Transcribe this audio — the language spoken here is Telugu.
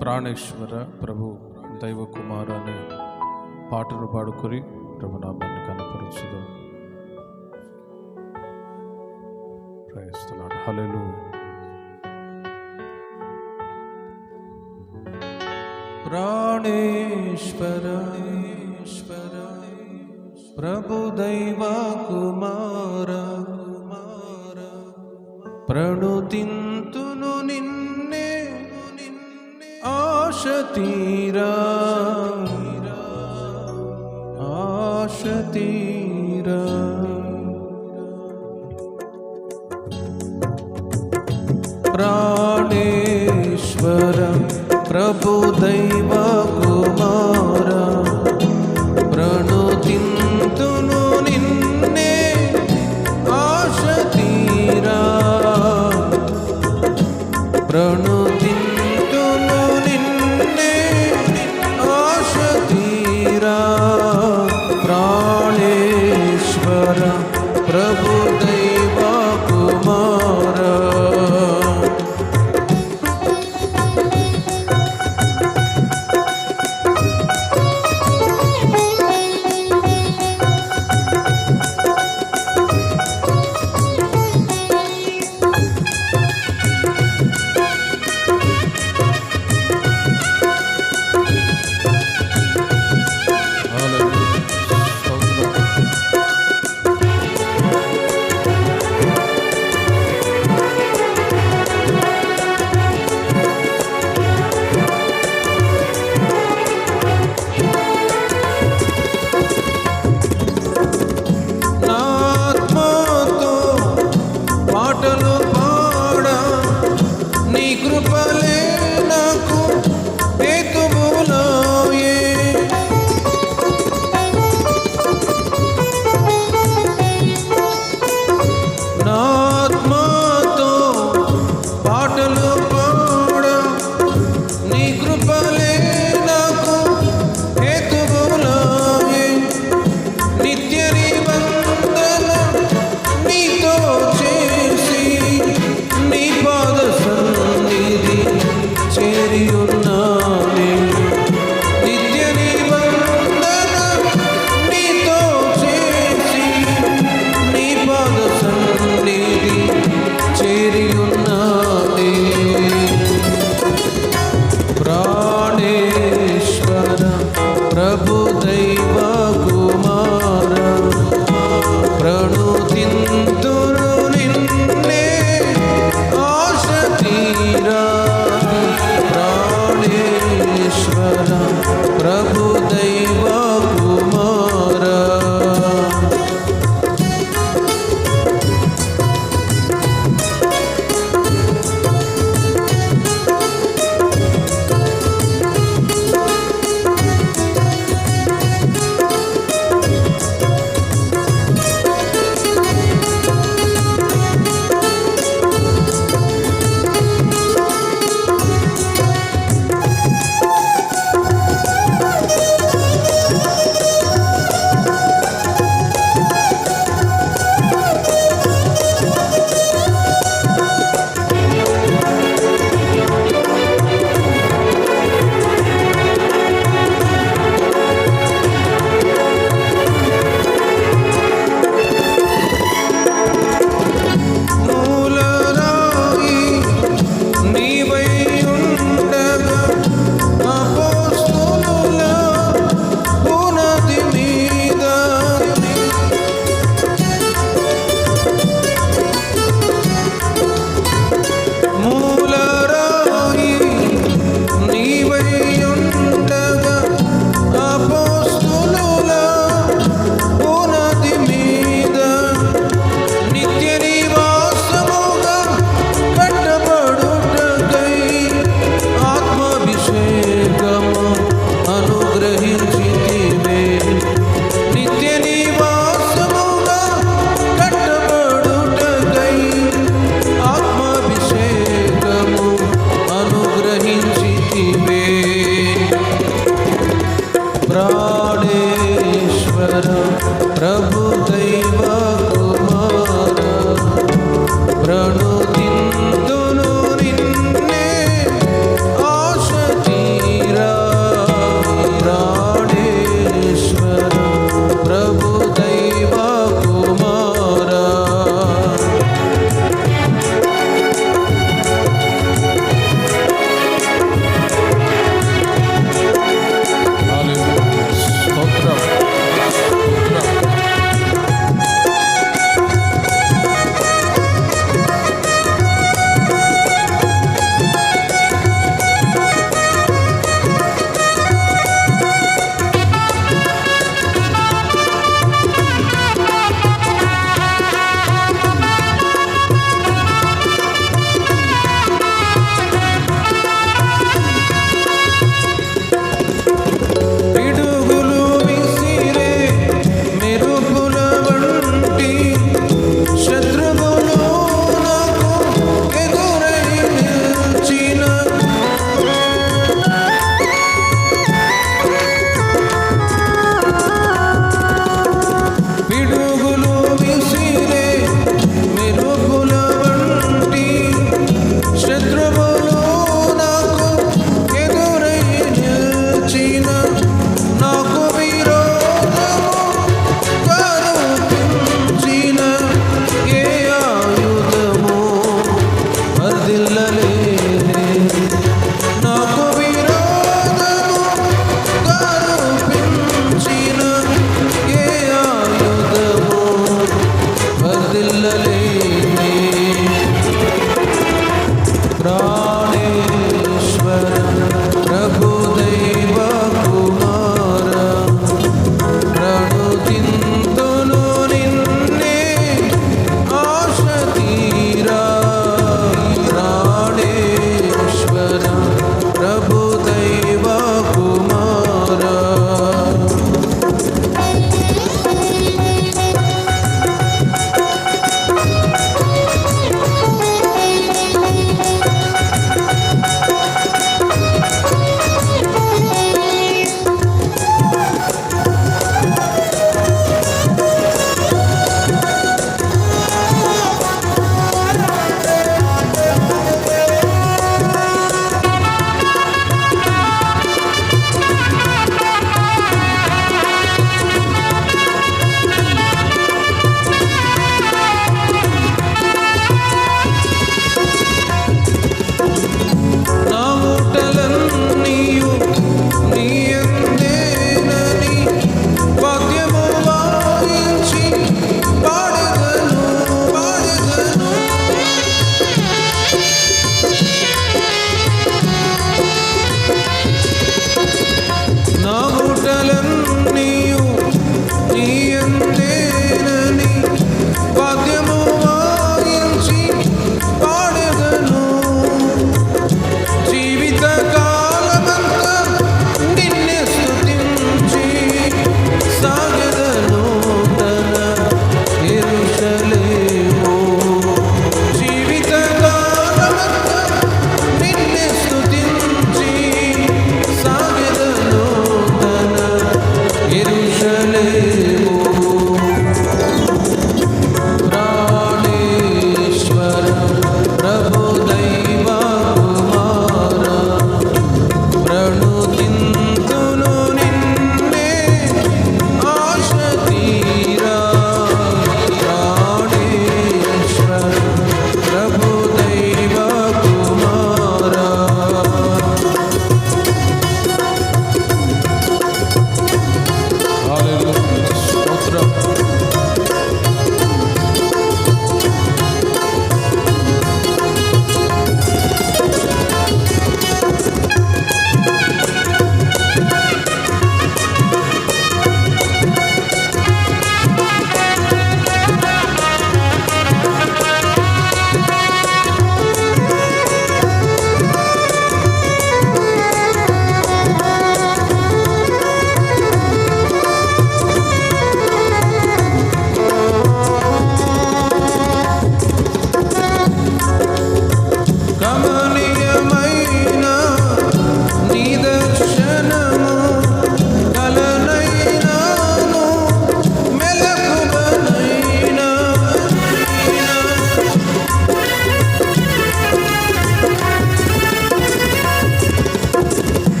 ప్రాణేశ్వర ప్రభు దైవ కుమార అనే పాటను పాడుకొని ప్రభునామాన్ని కనపరచుదాం ప్రయత్నాడు హలెలు ప్రభు దైవ కుమార కుమార ప్రణుతిన్ शतीर आशतीर। प्राणेश्वर प्रबुधै veriyorum.